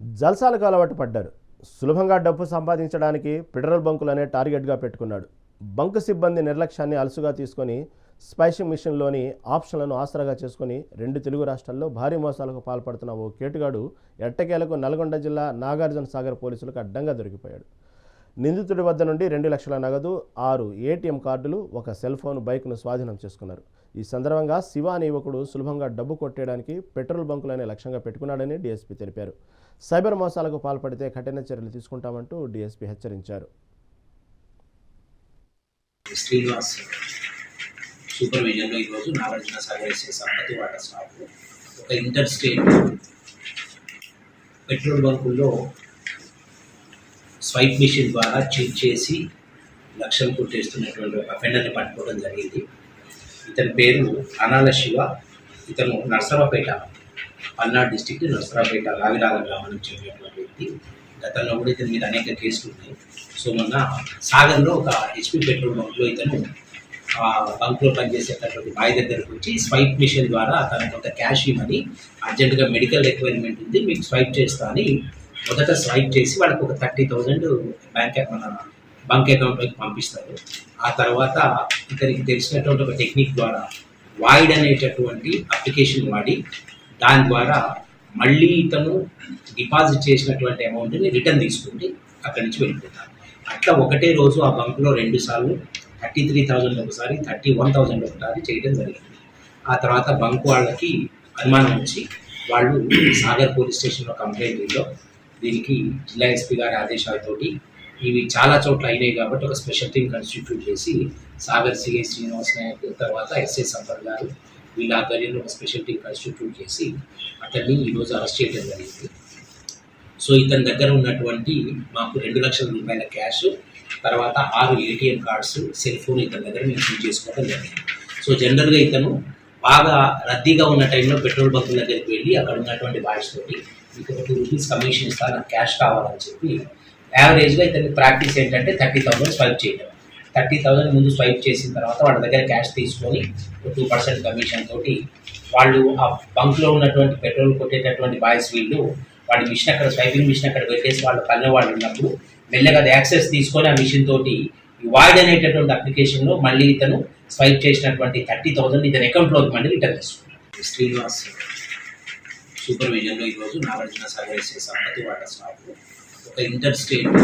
జల్సాలకు అలవాటు పడ్డారు. సులభంగా డబ్బు సంపాదించడానికి పెట్రోల్ బంకులనే టార్గెట్గా పెట్టుకున్నాడు. బంకు సిబ్బంది నిర్లక్ష్యాన్ని అలసుగా తీసుకొని స్పైసింగ్ మిషన్లోని ఆప్షన్లను ఆసరాగా చేసుకుని రెండు తెలుగు రాష్ట్రాల్లో భారీ మోసాలకు పాల్పడుతున్న ఓ కేటుగాడు ఎట్టకేలకు నల్గొండ జిల్లా నాగార్జున సాగర్ పోలీసులకు అడ్డంగా దొరికిపోయాడు. నిందితుడి వద్ద నుండి రెండు లక్షల నగదు ఆరు ఏటీఎం కార్డులు ఒక సెల్ ఫోన్ బైక్ను స్వాధీనం చేసుకున్నారు. ఈ సందర్భంగా శివ అనే యువకుడు సులభంగా డబ్బు కొట్టేయడానికి పెట్రోల్ బంకులనే లక్ష్యంగా పెట్టుకున్నాడని డీఎస్పీ తెలిపారు. సైబర్ మోసాలకు పాల్పడితే కఠిన చర్యలు తీసుకుంటామంటూ డీఎస్పీ హెచ్చరించారు. శ్రీనివాస్ సూపర్విజన్లో ఈరోజు Nagarjuna Sagar SA Sampathi water staff ఒక ఇంటర్ స్టేట్ పెట్రోల్ బంకుల్లో స్వైప్ మిషన్ ద్వారా చెక్ చేసి లక్షలు కొట్టేస్తున్నటువంటి అఫెండర్ని పట్టుకోవడం జరిగింది. ఇతని పేరు అనాల శివ ఇతను నర్సరావుపేట పల్నాడు డిస్టిక్ నర్సరావుపేట రావిరాల గ్రామానికి చెందినటువంటి వ్యక్తి. గతంలో కూడా ఇతని మీద అనేక కేసులు ఉన్నాయి. సో మొన్న సాగర్లో ఒక హెచ్పి పెట్రోల్ బంక్లో ఇతను ఆ బంక్లో పనిచేసేటటువంటి బాయ్ దగ్గరకు వచ్చి స్వైప్ మిషన్ ద్వారా తన కొంత క్యాష్ ఇవ్వని అర్జెంటుగా మెడికల్ రిక్వైర్మెంట్ ఉంది మీకు స్వైప్ చేస్తా అని మొదట స్వైప్ చేసి వాళ్ళకి ఒక థర్టీ థౌజండ్ బ్యాంక్ మన బంక్ అకౌంట్లోకి పంపిస్తారు. ఆ తర్వాత ఇతనికి తెలిసినటువంటి ఒక టెక్నిక్ ద్వారా వాయిడ్ అనేటటువంటి అప్లికేషన్ వాడి దాని ద్వారా మళ్ళీ ఇతను డిపాజిట్ చేసినటువంటి అమౌంట్ని రిటర్న్ తీసుకుంటే అక్కడి నుంచి వెళ్ళిపోతారు. అట్లా ఒకటే రోజు ఆ బంక్లో రెండు సార్లు థర్టీ త్రీ థౌజండ్ ఒకసారి థర్టీ వన్ థౌజండ్ ఒకసారి చేయడం జరిగింది. ఆ తర్వాత బంక్ వాళ్ళకి అనుమానం వచ్చి వాళ్ళు సాగర్ పోలీస్ స్టేషన్లో కంప్లైంట్ దీనికి జిల్లా ఎస్పీ గారి ఆదేశాలతోటి ఇవి చాలా చోట్ల అయినాయి కాబట్టి ఒక స్పెషల్ టీం కాన్స్టిట్యూట్ చేసి సాగర్ సిఐ శ్రీనివాస్ నాయక్ తర్వాత ఎస్ఏ సంపర్ గారు వీళ్ళ ఆధ్వర్యంలో ఒక స్పెషల్ టీం కాన్స్టిట్యూట్ చేసి అతన్ని ఈరోజు అరెస్ట్ చేయడం జరిగింది. సో ఇతని దగ్గర ఉన్నటువంటి మాకు రెండు లక్షల రూపాయల క్యాష్ తర్వాత ఆరు ఏటీఎం కార్డ్స్ సెల్ ఫోన్ ఇతని దగ్గర మేము యూజ్ చేసుకోవడం జరిగింది. సో జనరల్గా ఇతను బాగా రద్దీగా ఉన్న టైంలో పెట్రోల్ బంకుల దగ్గరికి వెళ్ళి అక్కడ ఉన్నటువంటి బాయ్స్ తోటి మీకు టూ రూపీస్ కమిషన్ ఇస్తా నాకు క్యాష్ కావాలని చెప్పి యావరేజ్గా ఇతని ప్రాక్టీస్ ఏంటంటే థర్టీ థౌసండ్ స్వైప్ చేయడం థర్టీ థౌసండ్ ముందు స్వైప్ చేసిన తర్వాత వాళ్ళ దగ్గర క్యాష్ తీసుకొని టూ పర్సెంట్ కమిషన్ తోటి వాళ్ళు ఆ బంక్లో ఉన్నటువంటి పెట్రోల్ కొట్టేటటువంటి బాయ్స్ వీళ్ళు వాడి మిషన్ అక్కడ స్వైపింగ్ మిషన్ అక్కడ పెట్టేసి వాళ్ళు పల్లె వాళ్ళు ఉన్నప్పుడు మెల్లగా అది యాక్సెస్ తీసుకొని ఆ మిషన్ తోటి వాయిడ్ అనేటటువంటి అప్లికేషన్లో మళ్ళీ ఇతను స్వైప్ చేసినటువంటి థర్టీ థౌసండ్ ఇతని అకౌంట్లోకి మళ్ళీ రిటర్న్ చేసుకున్నాడు శ్రీనివాస్ సూపర్విజన్లో ఈరోజు Nagarjuna Sagar SA Sampathi water staff ఒక ఇంటర్ స్టేట్